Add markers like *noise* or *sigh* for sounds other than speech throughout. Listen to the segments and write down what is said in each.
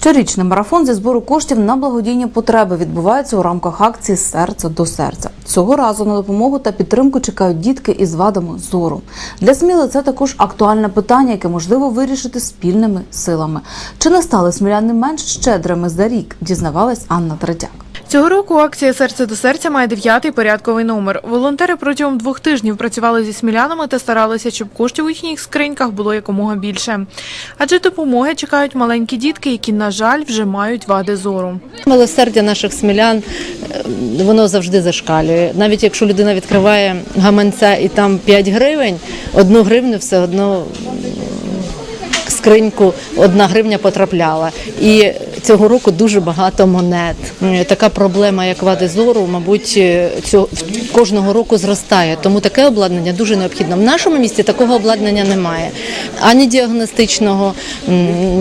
Щорічний марафон зі збору коштів на благодійні потреби відбувається у рамках акції Серце до серця. Цього разу на допомогу та підтримку чекають дітки із вадами зору. Для Сміли це також актуальне питання, яке можливо вирішити спільними силами. Чи не стали сміляни менш щедрими за рік? Дізнавалась Анна Третяк. Цього року акція Серце до серця має дев'ятий порядковий номер. Волонтери протягом двох тижнів працювали зі смілянами та старалися, щоб коштів у їхніх скриньках було якомога більше. Адже допомоги чекають маленькі дітки, які, на жаль, вже мають вади зору. Милосердя наших смілян е, воно завжди зашкалює. Навіть якщо людина відкриває гаманця і там 5 гривень, одну гривню все одно скриньку одна гривня потрапляла. І цього року дуже багато монет. Така проблема, як вади зору, мабуть, е, цього кожного року зростає. Тому таке обладнання дуже необхідно. В нашому місті такого обладнання немає ані діагностичного,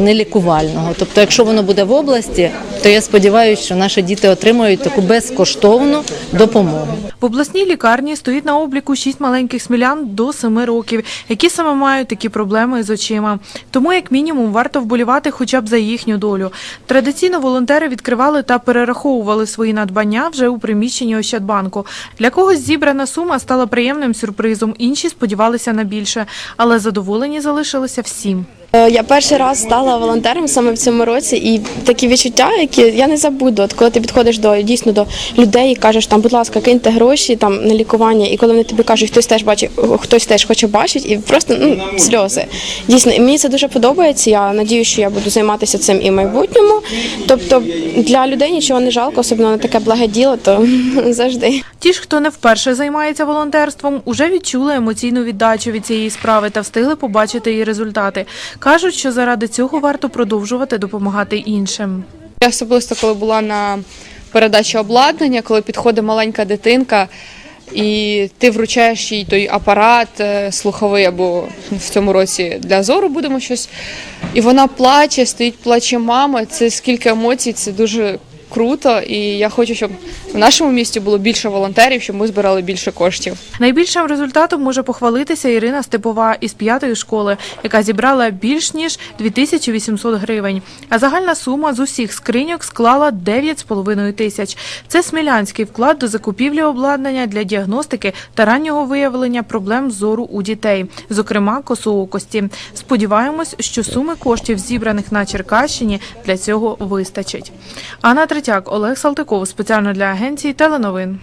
ні лікувального. Тобто, якщо воно буде в області, то я сподіваюся, що наші діти отримають таку безкоштовну допомогу. В обласній лікарні стоїть на обліку шість маленьких смілян до 7 років, які саме мають такі проблеми з очима. Тому, як мінімум, варто вболівати хоча б за їхню долю. Традиційно волонтери відкривали та перераховували свої надбання вже у приміщенні Ощадбанку. Для когось зібрана сума стала приємним сюрпризом, інші сподівалися на більше, але задоволені залишилися всім. Е, Я перший раз стала волонтером саме в цьому році, і такі відчуття, які я не забуду. От коли ти підходиш до дійсно до людей і кажеш, там, будь ласка, киньте гроші там на лікування, і коли вони тобі кажуть, хтось теж бачить, хтось теж хоче бачити, і просто ну сльози. Дійсно, і мені це дуже подобається. Я надію, що я буду займатися цим і в майбутньому. Тобто для людей нічого не жалко, особливо на таке благе діло, то *laughs* завжди. Ті ж, хто не вперше займається волонтерством, уже відчули емоційну віддачу від цієї справи та встигли побачити її результати. Кажуть, що заради цього варто продовжувати допомагати іншим. Я особисто, коли була на передачі обладнання, коли підходить маленька дитинка, і ти вручаєш їй той апарат е, слуховий або в цьому році для зору будемо щось. І вона плаче, стоїть, плаче мама. Це скільки емоцій, це дуже круто. І я хочу, щоб в нашому місті було більше волонтерів, щоб ми збирали більше коштів. Найбільшим результатом може похвалитися Ірина Степова із п'ятої школи, яка зібрала більш ніж 2800 гривень. А загальна сума з усіх скриньок склала 9,5 тисяч. Це смілянський вклад до закупівлі обладнання для діагностики та раннього виявлення проблем зору у дітей, зокрема косоокості. Сподіваємось, що суми коштів, зібраних на Черкащині, для цього вистачить. Анна Третяк, Олег Салтиков спеціально для агенції теленовин.